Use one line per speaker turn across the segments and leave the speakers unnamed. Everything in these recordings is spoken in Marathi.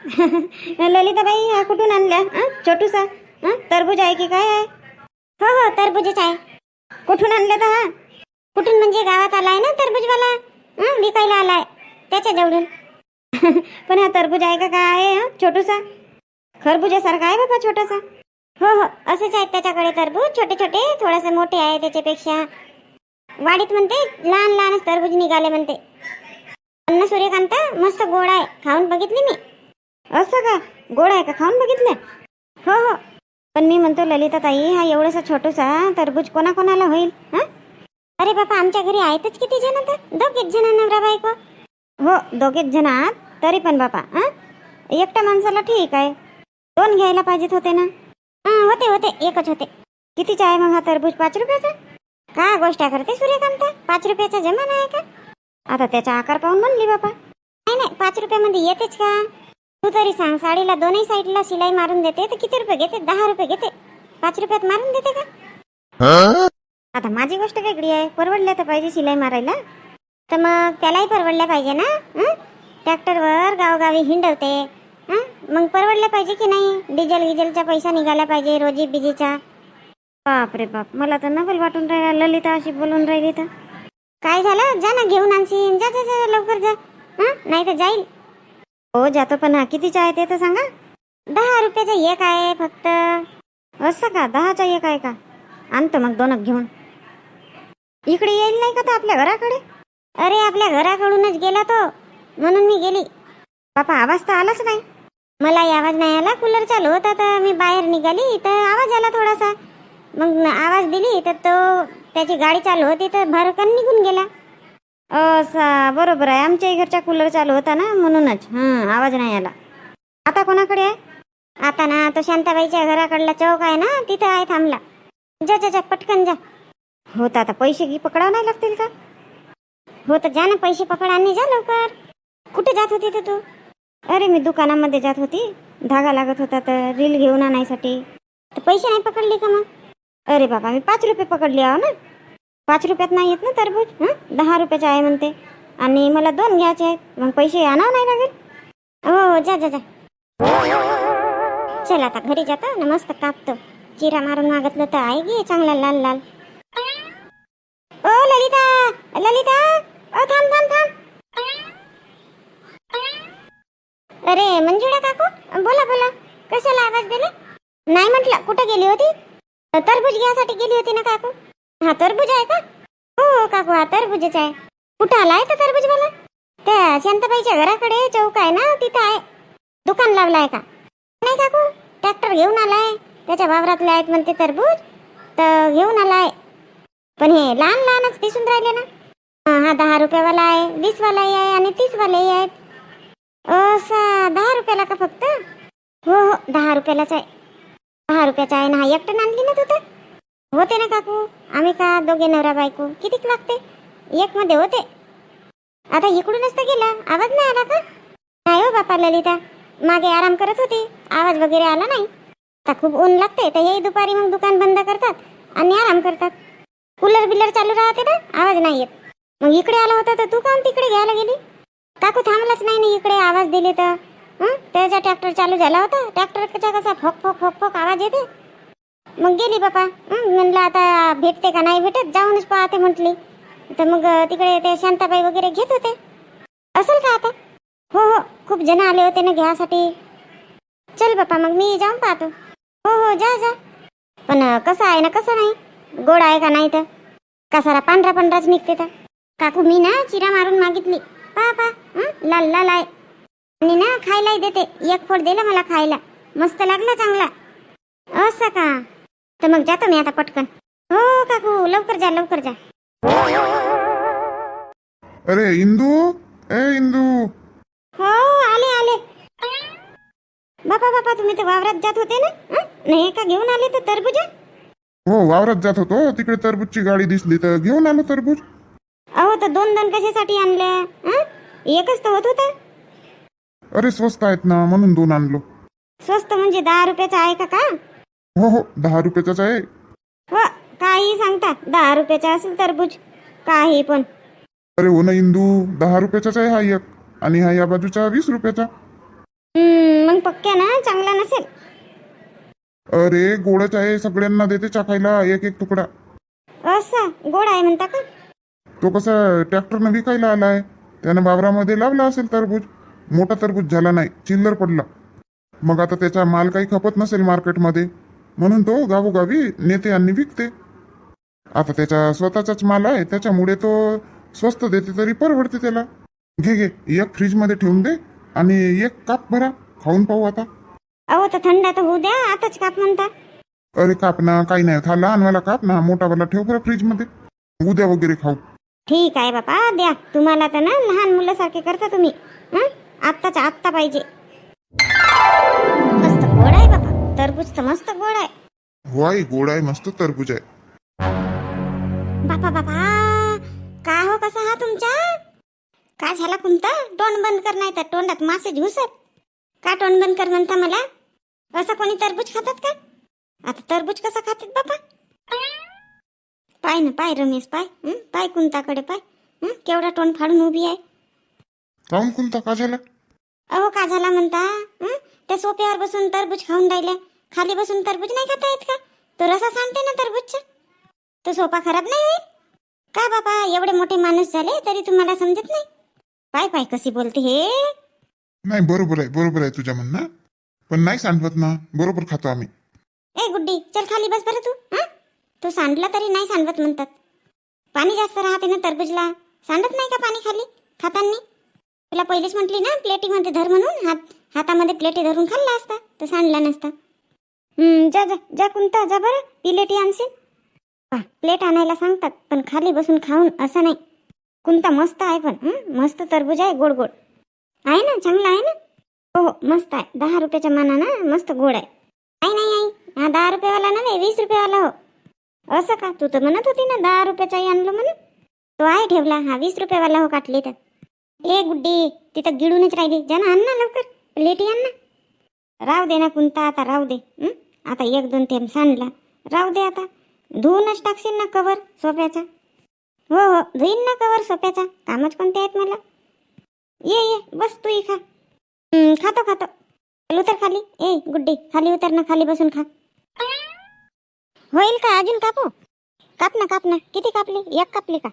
ललिताबाई हा कुठून आणल्या? छोटूसा? तरबूज टरबूज आहे की काय आहे? हो हो टरबूजच आहे. कुठून आणलं तर हा? कुठून म्हणजे गावात आलाय ना तरबूजवाला? विकायला आलाय. त्याच्या जवळून पण हा तरबूज आहे का काय? आहे छोटूसा? खरबुजासारखा आहे बाबा छोटासा. हो हो असेच आहेत त्याच्याकडे तरबूज. छोटे छोटे थोडेसे मोठे आहे त्याच्यापेक्षा. वाडीत म्हणते लहान लहानच तरबूज निघाले म्हणते. अन्न सूर्यकांत मस्त गोड आहे. खाऊन बघितली मी. असं का? गोड आहे का? खाऊन बघितलं हो हो. पण मी म्हणतो ललिता ताई हा एवढासा छोटूसा तरबूज कोणाकोणाला होईल हा? अरे बापा आमच्या घरी आहेतच किती जण तर? दोघेच जण नवरा बायको? हो दोघेच जण आहात तरी पण बापा हा? एकट्या माणसाला ठीक आहे. दोन घ्यायला पाहिजेत होते ना? हा होते होते एकच होते. कितीचा आहे मग हा तरबूज पाच रुपयाचा? का गोष्ट करते सूर्यकांत? पाच रुपयाचा जमान आहे का? आता त्याचा आकार पाहून म्हणली बापा. नाही नाही पाच रुपयामध्ये येतेच का? तू तरी सांग साडीला दोन्ही साईडला शिलाई मारून देते तर किती रुपये घेते? दहा रुपये घेते. पाच रुपयात मारून देते का? आता माझी गोष्ट वेगळी आहे. परवडल्या तर पाहिजे शिलाई मारायला. तर मग त्यालाही परवडल्या पाहिजे ना? ट्रॅक्टरवर गावगावी हिंडवते. हं? मग परवडल्या पाहिजे की नाही? डिझेल गिझेलचा पैसा निघाला पाहिजे रोजी बिजीचा. बाप रे बाप. मला तर नकल वाटून राहिला ललिता अशी बोलून राहिली तर. काय झालं? जा ना घेऊन आणशील जा जा जा लवकर जा? नाही तर जाईल. हो जातो पण हा कितीचा आहे ते तर सांगा. दहा रुपयाचा एक आहे फक्त. असं का? दहाचा एक आहे का? आणतो मग दोनच घेऊन. इकडे येईल नाही का तो आपल्या घराकडे? अरे आपल्या घराकडूनच गेला तो. म्हणून मी गेली. बापा आवाज तर आलाच नाही. मलाही आवाज नाही आला. कूलर चालू होता तर मी बाहेर निघाली तर आवाज आला थोडासा. मग आवाज दिली तर तो त्याची गाडी चालू होती तर भरकन निघून गेला. असा बरोबर आहे. आमच्याही घरचा कूलर चालू होता ना म्हणूनच. हां आवाज नाही आला. आता कोणाकडे आहे? आता ना तो शांताबाईच्या घराकडला चौक आहे ना तिथं आहे थांबला. जा जा जा पटकन जा. हो तर आता पैसे घे पकडावं नाही लागतील का? हो तर जा ना पैसे पकड आणि जा लवकर. कुठे जात होती तर तू? अरे मी दुकानामध्ये जात होती. धागा लागत होता तर रील घेऊन आणायसाठी. तर पैसे नाही पकडले का मग? अरे बाबा मी पाच रुपये पकडले आहो ना. पाच रुपयात नाही येत ना तरबूज? हं? दहा रुपयाचे आहे म्हणते. आणि मला दोन घ्यायचे आहेत. मग पैसे आणावं नाही लागेल हो हो जा जा जा. चल आता घरी जाता. ना मस्त कापतो. चिरा मारून मागतलं तर आहे गे चांगला लाल लाल? ओ ललिता! ललिता! ओ थांब थांब थांब. अरे मंजुळा काकू बोला बोला. कशाला आवाज दिले? नाही म्हटलं कुठं गेली होती? तरबूज घ्यायसाठी गेली होती ना काकू? हा तरबूज आहे का? हो हो काकू हा तरबूजच आहे. कुठं आलाय तर तरबूज मला त्या शांताबाईच्या घराकडे चौक आहे ना तिथं आहे. दुकान लावलाय का? नाही काकू ट्रॅक्टर घेऊन आलाय. त्याच्या वावरातले आहेत म्हणते तरबूज तर घेऊन आलाय. पण हे लहान लहानच दिसून राहिले ना. हा, दहा रुपयावाला आहे वीसवालाही आहे आणि तीसवालाही आहेत. असा दहा रुपयाला का फक्त? हो हो दहा रुपयालाच आहे. दहा रुपयाचा आहे ना हा एकटं आणली ना तू तर? होते ना काकू? आम्ही का दोघे नवरा बायको? कितीक लागते? एक मध्ये होते. आता इकडूनच तर गेला. आवाज नाही आला का? नाही हो बापा ललिता. मागे आराम करत होती. आवाज वगैरे आला नाही. आता खूप ऊन लागते तर हे दुपारी मग दुकान बंद करतात आणि आराम करतात. कूलर बिलर चालू राहते ना? आवाज नाही येत. मग इकडे आला होता तर तू काऊन तिकडे घ्यायला गेली? काकू थांबलाच नाही ना इकडे आवाज दिले तर? त्याचा ट्रॅक्टर चालू झाला होता. ट्रॅक्टरचा कसा फोक फोक फोक फोक आवाज येते मग गेली बापा. म्हणलं आता भेटते का नाही भेटत? जाऊनच पाहते म्हटली. तर मग तिकडे ते शांताबाई वगैरे घेत होते. असेल का आता? हो हो खूप जण आले होते ना घ्यासाठी. चल बापा मग मी जाऊन पाहतो. हो हो जा जा. पण कसं आहे ना कसं नाही? गोड आहे का नाही तर? कसारा पांढरा पांढराच निघते तर. काकू मी ना चिरा मारून मागितली. पा पा लाल लाल आहे. आणि ना खायलाही देते. एक फोड दिला मला खायला. मस्त लागला चांगला. असं का? तर मग जातो मी आता पटकन. हो काकू लवकर जा लवकर जा.
अरे इंदू? ए इंदू!
हो आले आले. बापा बापा तुम्ही तर वावरात जात होते ना? हं? नाही का घेऊन आले तर तरबूज?
हो वावरात जात होतो. तिकडे तरबूजची गाडी दिसली तर घेऊन आलो तरबूज.
अहो तर दोन दोन कशासाठी आणले हं? एकच तर होत होता.
अरे स्वस्त आहेत ना म्हणून दोन आणलो.
स्वस्त म्हणजे दहा रुपयाचा आहे का का?
हो हो दहा रुपयाचाच आहे.
व काही सांगता दहा रुपयाचा असेल तरबूज काही पण.
अरे हो ना इंदू दहा रुपयाचाच आहे हा एक आणि हा या बाजूचा वीस रुपयाचा.
हम्म, मग पक्क्या ना चांगला नसेल.
अरे गोडच आहे सगळ्यांना देते चाखायला एक एक तुकडा.
असं गोड आहे म्हणता का?
तो कसा ट्रॅक्टरनं विकायला आलाय त्यानं वावरामध्ये लावला असेल टरबूज मोठा टरबूज झाला नाही चिल्लर पडला. मग आता त्याचा माल काही खपत नसेल मार्केटमध्ये. म्हणून तो गावोगावी नेते आणि विकते. आता त्याचा स्वतःचाच माल आहे त्याच्यामुळे तो स्वस्त देते तरी परवडते त्याला. घे घे एक फ्रीजमध्ये ठेवून दे आणि एक काप भरा खाऊन पाहू आता.
अहो तर थंड तर होऊ द्या आताच काप म्हणता.
अरे काप ना काही नाही हा लहानवाला काप ना मोठावाला ठेव बरं फ्रीजमध्ये. उद्या वगैरे खाऊ.
ठीक आहे बापा द्या. तुम्हाला तर ना लहान मुलासारखे करता तुम्ही. हं? आत्ताच्या आत्ता पाहिजे. मस्त गोड आहे बापा टरबूज तर मस्त. गोड आहे
गोड आहे मस्त टरबूज आहे.
बापा बापा काय हो कसा हा तुमचा? काय झाला कोणता तोंड बंद कर नाही तर तोंडात मासे घुसत का तोंड बंद कर म्हणता मला? असं कोणी तरबूज खातात का? आता तरबूज कसं खातात बापा? पाय ना पाय रमेश पाय. हं? पाय कुंताकडे पाय. हं? केवढा तोंड फाडून उभी आहे.
काऊन कोणता का झाला?
अहो का झाला म्हणता? हं? त्या सोप्यावर बसून तरबूज खाऊन राहिले खाली बसून तरबूज नाही खाता येत का? तो रसा सांगते ना तरबूजचा? तो सोपा खराब नाही होईल? का बाबा एवढे मोठे माणूस झाले तरी तुम्हाला समजत नाही? पाय पाय कशी बोलते हे?
नाही बरोबर आहे बरोबर आहे तुझ्या म्हणणं. पण नाही सांडवत ना बरोबर खातो आम्ही.
ए गुड्डी चल खाली बस बरं तू हं? तू सांडला तरी नाही सांडवत म्हणतात. पाणी जास्त राहते ना तरबूजला. सांडत नाही का पाणी खाली खाताना? तुला पहिलेच म्हटली ना प्लेटीमध्ये धर म्हणून हात हातामध्ये प्लेटी धरून खाल्ला असता तर सांडला नसता. जा जा जा कोणता जा बरं प्लेट आणशील? पहा, प्लेट आणायला सांगतात पण खाली बसून खाऊन असं नाही. कोणता मस्त आहे पण मस्त तरबूज आहे गोड गोड. आहे ना चांगला आहे ना? हो हो मस्त आहे. दहा रुपयाच्या मानानं मस्त गोड आहे. नाही नाही आई हा दहा रुपयावाला नव्हे वीस रुपयावाला हो. असं का? तू तर म्हणत होती ना दहा रुपयाचाही आणलं म्हणून. तो आहे ठेवला हा वीस रुपयावाला हो काटली तर. ए गुड्डी तिथं गिळूनच राहिली. ज्यानं आण ना लवकर. प्लेटी आण ना. राहू दे ना कुंता आता राहू दे आता एक दोन थेंब सांडला राहू दे आता. धुवूनच टाकशील ना कवर सोप्याचा हो हो धुईन ना कवर सोप्याचा कामच कोणते आहेत मला? ये ये बस तू खा खातो खातो. उतर खाली. ए गुड्डी खाली उतर ना खाली बसून खा. होईल का अजून कापू? काप ना काप ना. किती कापली? एक कापली का?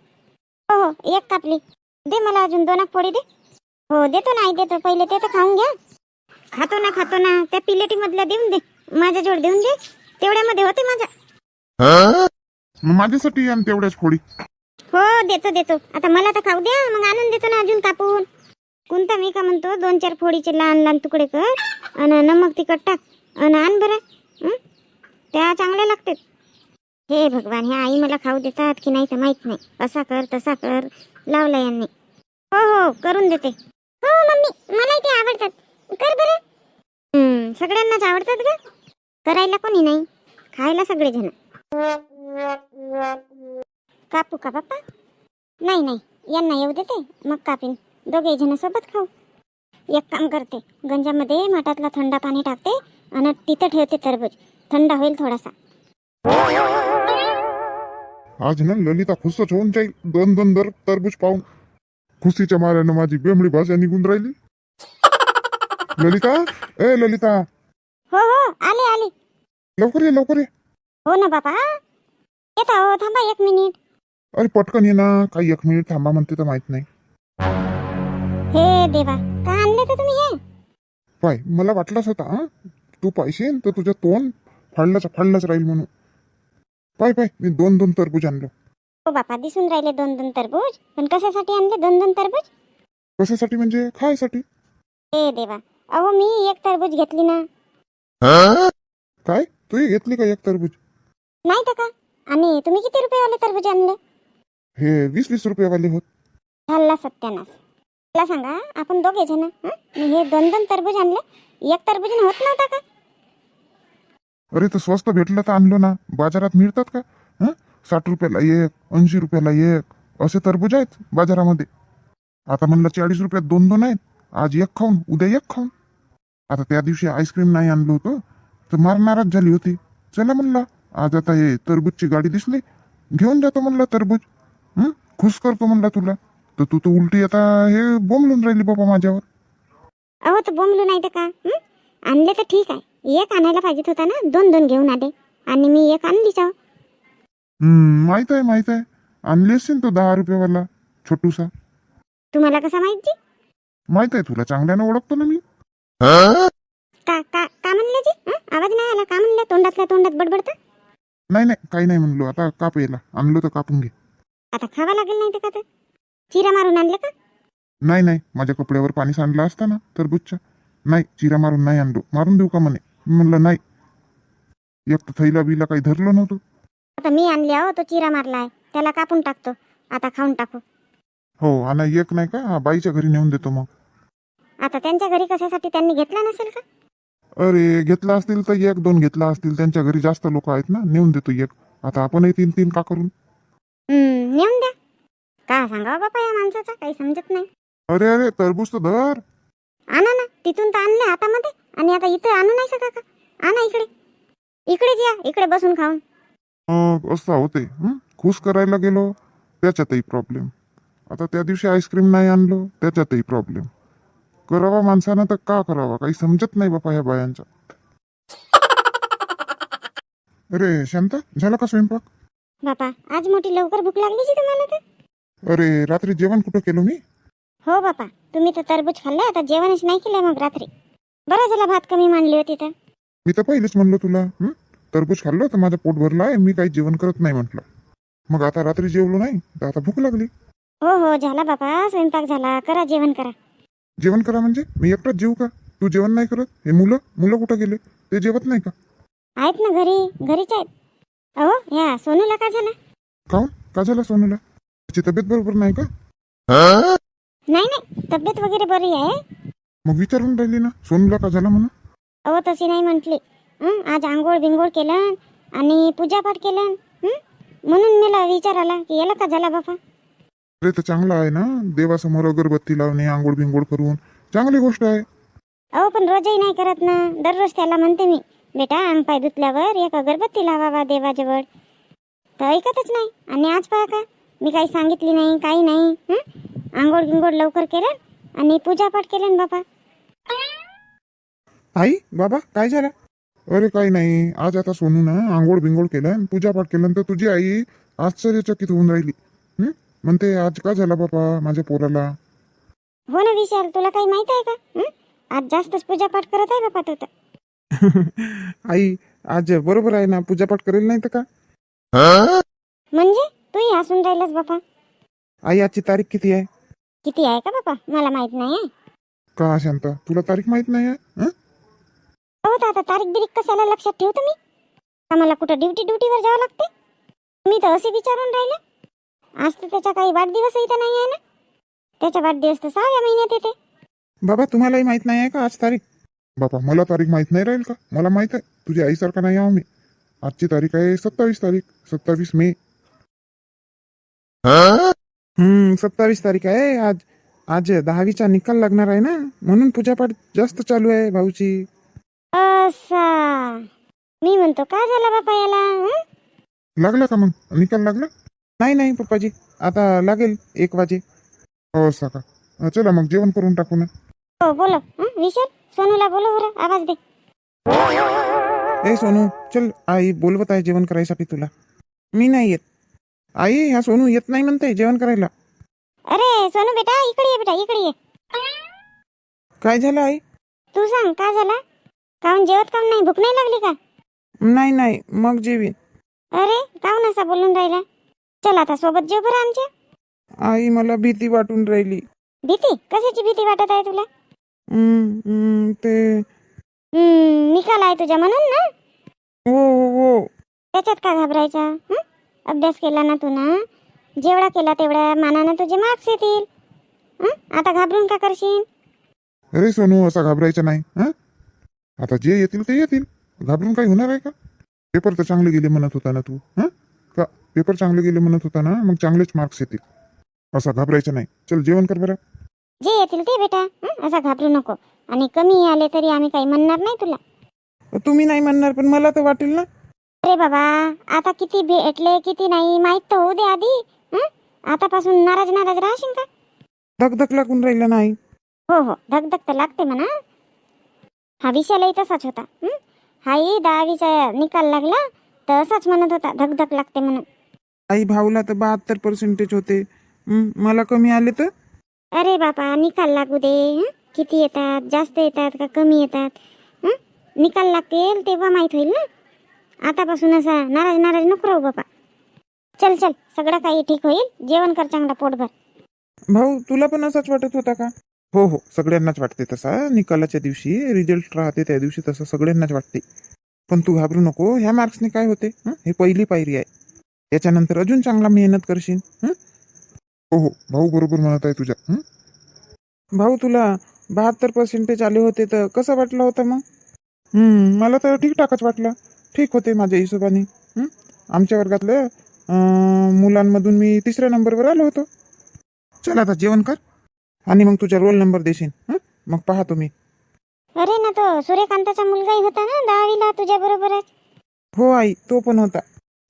हो हो एक कापली. दे मला अजून दोन पोळी दे. हो देतो ना आई देतो. पहिले ते तर खाऊन घ्या खातो ना खातो ना. त्या पिलेटी मधल्या देऊन दे. माझ्या जोड देऊन दे. तेवढ्यामध्ये होते माझ्या
मग माझ्यासाठी आण तेवढ्याच फोडी.
हो देतो देतो. आता मला तर खाऊ द्या. मग आणून देतो ना अजून कापून. कोणता मी का म्हणतो? दोन चार फोडीचे लहान लहान तुकडे कर. आणि नमक तिखट टाक. आणि आण बरं? त्या चांगल्या लागतात. हे भगवान ह्या आई मला खाऊ देतात की नाही तर माहीत नाही. असा कर तसा कर. लावला यांनी. हो हो करून देते. हो मम्मी मला ते आवडतात. कर बरं. सगळ्यांनाच आवडतात का करायला कोणी नाही. खायला सगळेजण. कापू का बाप्पा नाही नाही. यांना येऊ देते. मग कापीन. दोघे जण सोबत खाऊ. एक काम करते. गंजामध्ये माठातला थंड पाणी टाकते आणि तिथं ठेवते तरबूज थंड होईल थोडासा.
आज ना ललिता खुसच होऊन जाईल. दोन दोन दर टरबूज पाहून. खुशीच्या माऱ्यानं माझी बेंबडी भाषा निघून राहिली. ललिता? ए ललिता!
हो हो. आले आले.
लवकर ये लवकर ये.
हो ना बापा. येत हो थांबा एक मिनिट.
अरे पटकन ये ना. काही एक मिनिट थांबा म्हणते तर माहीत नाही.
हे देवा का आणले तर तुम्ही हे?
पाय मला वाटलंच होता हा? तू पाहिशील तर तुझं तोंड फाडलंच फाडलंच राहील म्हणून. पाय पाय मी दोन दोन टरबूज आणलो.
हो बापा दिसून राहिले दोन दोन तरबूज. पण कशासाठी आणले दोन दोन तरबूज?
कशासाठी म्हणजे? खायसाठी?
हे देवा. अहो मी एक तरबूज घेतली ना.
काय? तू घेतली का एक टरबूज?
नाही तर का आणि तुम्ही किती रुपयेवाले तरबूज आणले?
हे वीस वीस रुपयावाले होत.
झाला सत्यानाश. मला सांगा आपण दोघे जण हं? मी हे दोन दोन तरबूज आणले. एक तरबूज होत नव्हता का?
अरे तर स्वस्त भेटलं तर आणलं ना. बाजारात मिळतात का? हं? साठ रुपयाला एक ऐंशी रुपयाला एक असे टरबूज आहेत बाजारामध्ये. आता म्हणलं चाळीस रुपयात दोन दोन आहेत. आज एक खाऊन उद्या एक खाऊन. आता त्या दिवशी आईस्क्रीम नाही आणलं होतं तर मार नाराज झाली होती. चला म्हणलं आज आता हे टरबूजची गाडी दिसली घेऊन जातो म्हणलं टरबूज हं? खुश करतो म्हणलं तुला. तर तू तर उलटी आता हे बोंबलून राहिली बाबा माझ्यावर.
अहो तर बोंबलू नाही तर का? हं? आणले तर ठीक आहे. एक आणायला पाहिजेत होता ना? दोन दोन घेऊन आले. आणि मी एक आणलीच आहो
हम्म माहीत आहे माहीत आहे. आणली असेल तो दहा रुपयेवाला छोटूसा.
तुम्हाला कसं माहिती
माहीत आहे तुला चांगल्यानं ओळखतो ना मी.
का का का म्हणले जी हं? आवाज नाही आला. का म्हणले तोंडातल्या तोंडात बडबडता?
नाही नाही काही नाही म्हणलो. आता काप याला. आणलो तर कापून घे.
आता खावा लागेल नाही तर का तर? चिरा मारून आणले का?
नाही नाही. माझ्या कपड्यावर पाणी सांडलं असता ना टरबूजच्या नाही चिरा मारून नाही आणलो. मारून देऊ का म्हणे? मी म्हणलं नाही. एक तर थैला बिला काही धरलं नव्हतं.
आता मी आणली आहो तो चिरा मारलाय त्याला कापून टाकतो. आता खाऊन टाकू.
हो आणि एक नाही का? हा, बाईच्या घरी नेऊन देतो मग.
आता त्यांच्या घरी कशासाठी त्यांनी घेतला नसेल का?
अरे घेतला असतील तर एक दोन घेतला असतील. त्यांच्या घरी जास्त लोक आहेत ना. नेऊन देतो एक. आता आपणही तीन तीन का करून
हम्म नेऊन द्या. का सांगावं बापा या माणसाचा? काही समजत नाही.
अरे अरे टरबूज तर धर.
आणा ना. तिथून तर आणले हातामध्ये. आणि आता इथं आणू नाही सका का? आणा इकडे. इकडेच या. इकडे बसून खाऊन.
मग असं होते. हं? खुश करायला गेलो त्याच्यातही प्रॉब्लेम आता त्या दिवशी आईस्क्रीम नाही आणलो त्याच्यातही प्रॉब्लेम करावा माणसानं तर का करावा? काही समजत नाही बापा ह्या बायांच्या. अरे शांता झाला का स्वयंपाक?
बापा आज मोठी लवकर भूक लागली जी तुम्हाला तर?
अरे रात्री जेवण कुठं केलं मी?
हो बापा तुम्ही तर तरबूज खाल्लं आता जेवणच नाही केलं मग रात्री. बरं झाला भात कमी मांडली होती तर.
मी तर पहिलेच म्हणलो तुला हं? खाल्लं तर माझं पोट भरलं आहे मी काही जेवण करत नाही म्हटलं. मग आता रात्री जेवलो नाही तर आता भूक लागली.
हो हो झाला बापा स्वयंपाक झाला करा जेवण करा.
जेवण करा म्हणजे? मी एकटाच जेवू का? तू जेवण नाही करत? हे मुलं? मुलं कुठं गेले? ते जेवत नाही का?
आहेत ना घरी घरीच आहेत. अहो ह्या सोनूला का झालं?
काऊन? का झालं सोनूला? त्याची तब्येत बरोबर नाही का?
नाही नाही तब्येत वगैरे बरी आहे.
मग विचारून राहिली ना सोनूला का झालं म्हणून?
अहो तशी नाही म्हटली. हं, आज आंघोळ बिंघोळ केलं आणि पूजापाठ केलं. हं? म्हणून मला विचार आला की याला का झाला बापा?
अरे तर चांगलं आहे ना? देवासमोर अगरबत्ती लावणे आंघोळ बिंघोळ करून. चांगली गोष्ट आहे.
अहो पण रोजही नाही करत ना. दररोज त्याला म्हणते मी बेटा अंग पाय धुतल्यावर एक अगरबत्ती लावावा देवाजवळ. तर ऐकतच नाही. आणि आज पहा का? मी काही सांगितली नाही काही नाही हं? आंघोळ गिंघोळ लवकर केलं आणि पूजापाठ केलं ना बापा.
आई बाबा काय झालं? अरे काही नाही. आज आता सोनू ना आंघोळ बिंघोळ केलं पूजापाठ केलं. तर तुझी आई आश्चर्यचकित होऊन राहिली? म्हणते आज का झाला बाबा माझ्या पोराला?
हो ना विशाल तुला काही माहीत आहे का? हं? आज जास्तच पूजापाठ करत आहे बापा तू तर.
आई आज बरोबर आहे ना पूजापाठ करेल नाही तर का?
म्हणजे? तूही हसून राहिलास बापा
आई आजची तारीख किती आहे?
किती आहे का बापा मला माहीत नाही आहे.
का शांता? तुला तारीख माहीत नाही आहे? हं?
हो तर आता तारीख बिरीख कशाला लक्षात ठेव तुम्ही आम्हाला कुठं ड्युटी ड्युटीवर जावं लागते? मी तर असे विचारून राहिले. आज तर त्याचा काही वाढदिवसही तर नाही आहे ना? त्याचा वाढदिवस तर सहाव्या महिन्यात येते.
बाबा तुम्हालाही माहीत नाही आहे का आज तारीख? बाबा मला तारीख माहीत नाही राहील का? मला माहीत आहे. तुझ्या आईसारखा नाही आहो मी. आजची तारीख आहे सत्तावीस तारीख सत्तावीस मे. हम्म सत्तावीस तारीख आहे. आज आज दहावीचा निकाल लागणार आहे ना? म्हणून पूजापाठ जास्त चालू आहे भाऊची
असा. मी म्हणतो का झाला बापा याला हं?
लागला का मग? निकाल लागला? नाही नाही पप्पाजी. आता लागेल एक वाजे. हो सका. चला मग जेवण करून टाकू ना.
हो बोलो. हं? विशाल सोनूला बोलो बरं आवाज दे.
ए सोनू चल आई बोलवत आहे जेवण करायसाठी तुला. मी नाही येत. आई ह्या सोनू येत नाही म्हणते जेवण करायला.
अरे सोनू बेटा इकडे ये बेटा इकडे ये.
काय झालं आई?
तू सांग का झाला? काहून जेवत काहून नाही? भूक नाही लागली का?
नाही नाही मग जेवीन.
अरे काहून असा बोलून राहिला? चल आता सोबत जेव बरं आमच्या.
आई मला भीती वाटून राहिली.
भीती? कशाची भीती वाटत आहे तुला?
हम्म, हम्म, ते
हम्म, निकाल आहे तुझ्या म्हणून ना?
हो हो हो.
त्याच्यात का घाबरायचा? हं? अभ्यास केला ना तू ना? जेवढा केला तेवढ्या मानानं तुझे मार्क्स येतील. हं? आता घाबरून का करशील?
अरे सोनू असा घाबरायचं नाही. हं? आता जे येतील ते येतील. घाबरून काही होणार आहे का? पेपर तर चांगले गेले म्हणत होता ना तू. हं? पेपर चांगले गेले म्हणत होता ना मग चांगलेच मार्क्स येतील. असा घाबरायचं नाही. चल जेवण कर बरं.
जे येतील ते बेटा. हं? असा घाबरू नको. आणि कमी आले तरी आम्ही काही म्हणणार नाही तुला.
तुम्ही नाही म्हणणार पण मला तर वाटेल ना.
अरे बाबा आता किती भेटले किती नाही माहीत तर होऊ दे आधी. हं? आतापासून नाराज नाराज राहशील का?
धक धक लागून राहिलं नाही.
हो हो. धगधग तर लागते म्हणा. हा विषयालाही तसाच होता. हं? हाही दहावीचा निकाल लागला तर असाच म्हणत होता धगधग लागते म्हणून.
आई भाऊला तर बहात्तर पर्सेंटेज होते. मला कमी आले तर?
अरे बापा निकाल लागू दे हं? किती येतात? जास्त येतात का कमी येतात? हं? निकाल लागतील तेव्हा माहीत होईल ना? आतापासून असा नाराज नाराज नको राहू बापा. चल चल सगळं काही ठीक होईल. जेवण कर चांगला पोटभर.
भाऊ तुला पण असाच वाटत होता का? हो हो सगळ्यांनाच वाटते तसा. निकालाच्या दिवशी रिझल्ट राहते त्या दिवशी तसं सगळ्यांनाच वाटते. पण तू घाबरू नको. ह्या मार्क्सने काय होते? हं? हे पहिली पायरी आहे. याच्यानंतर अजून चांगला मेहनत करशील हं?
हो भाऊ बरोबर म्हणत आहे तुझ्या हं?
भाऊ तुला बहात्तर पर्सेंटेज आले होते तर कसं वाटलं होतं मग मला तर ठीकठाकच वाटलं ठीक होते माझ्या हिशोबाने हं? आमच्या वर्गातल्या अं, मुलांमधून मी तिसऱ्या नंबरवर आलो होतो चल आता जेवण कर आणि मग तुझा रोल नंबर देशील हं? मग पाहतो मी
अरे ना तो सूर्यकांताचा मुलगाही होता ना दहावीला तुझ्या बरोबरच
हो आई तो पण होता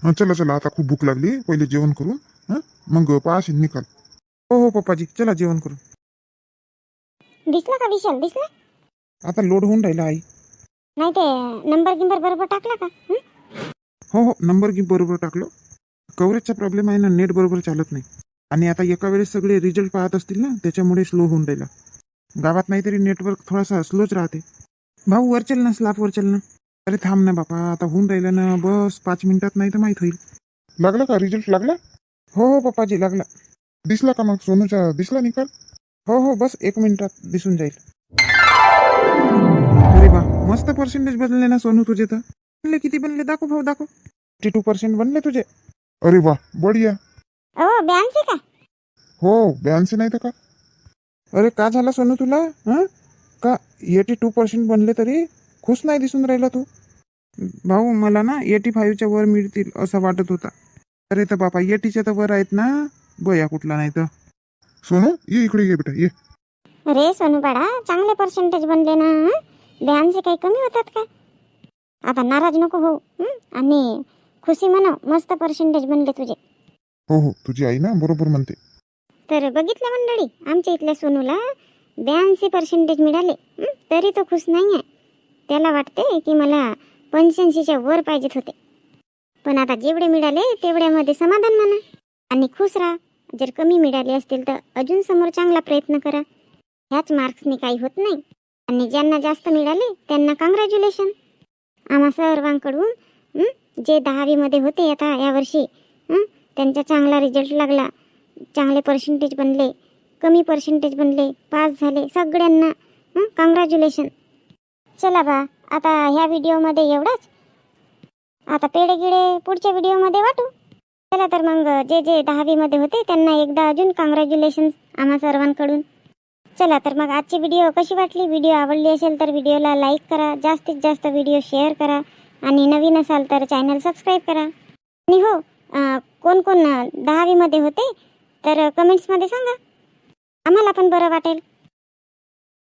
हं, चला चला आता खूप भूक लागली. पहिले जेवण करून हं? मग पाहशील निकाल.
हो हो पप्पाजी चला जेवण करू
दिसला का विशाल? दिसला?
आता लोड होऊन राहिला आई.
नाही ते नंबर गिंबर बरोबर टाकला का? हं?
हो हो नंबर की बरोबर टाकलो. कव्हरेजचा प्रॉब्लेम आहे ना नेट बरोबर चालत नाही. आणि आता एका वेळेस सगळे रिझल्ट पाहत असतील ना त्याच्यामुळे स्लो होऊन राहिला. गावात नाहीतरी नेटवर्क थोडासा स्लोच राहते. भाऊ वर चल ना स्लाप वर चल ना. अरे थांब ना बापा आता होऊन राहिलं ना बस पाच मिनिटात नाही तर माहीत होईल.
लागला का रिझल्ट लागला?
हो हो पप्पाजी लागला.
दिसला का मग? सोनूचा दिसला निकाल
हो हो बस एक मिनिटात दिसून जाईल. अरे बा मस्त पर्सेंटेज बनले ना सोनू तुझे तर. बनले किती बनले? दाखव भाऊ दाखव. फिफ्टी टू पर्सेंट बनले तुझे.
अरे वा बढिया.
ओ ब्याऐंशी का?
हो ब्याऐंशी नाही तर का?
अरे का झाला सोनू तुला? हं? का एटी टू पर्सेंट बनले तरी? खुश नाही दिसून राहिला तू? भाऊ मला ना एटी फाईव्हच्या वर मिळतील असं वाटत होता. अरे तर बापा एटीच्या तर वर आहेत ना? बया कुठला नाही तर.
सोनू ये इकडे ये बेटा ये.
अरे सोनू बाळा चांगले पर्सेंटेज बनले ना? ब्याऐंशी काही कमी होतात का? आता नाराज नको हो हं? आणि खुशी म्हणा मस्त पर्सेंटेज बनले तुझे.
हो हो तुझी आई ना बरोबर म्हणते.
तर बघितलं मंडळी आमच्या इथल्या सोनूला ब्याऐंशी पर्सेंटेज मिळाले? तरी तो खुश नाही आहे त्याला वाटते की मला पंच्याऐंशीच्या वर पाहिजेत होते. पण आता जेवढे मिळाले तेवढ्यामध्ये समाधान म्हणा. आणि खुश राहा. जर कमी मिळाले असतील तर अजून समोर चांगला प्रयत्न करा. ह्याच मार्क्सने काही होत नाही. आणि ज्यांना जास्त मिळाले त्यांना कॉंग्रॅच्युलेशन आम्हा सर्वांकडून जे दहावीमध्ये होते आता यावर्षी त्यांचा चांगला रिझल्ट लागला. चांगले पर्सेंटेज बनले. कमी पर्सेंटेज बनले. पास झाले. सगळ्यांना कॉंग्रॅच्युलेशन चला बा आता ह्या व्हिडिओमध्ये एवढंच. आता पेढे गिडे पुढच्या व्हिडिओमध्ये वाटू. चला तर मग जे जे दहावीमध्ये होते त्यांना एकदा अजून कॉंग्रॅच्युलेशन आम्हा सर्वांकडून. चला तर मग आजची व्हिडिओ कशी वाटली? व्हिडिओ आवडली असेल तर व्हिडिओला लाईक करा जास्तीत जास्त व्हिडिओ शेअर करा आणि नवीन असाल तर चॅनल सबस्क्राईब करा. आणि हो कोण कोण दहावीमध्ये होते तर कमेंट्समध्ये सांगा. आम्हाला पण बरं वाटेल.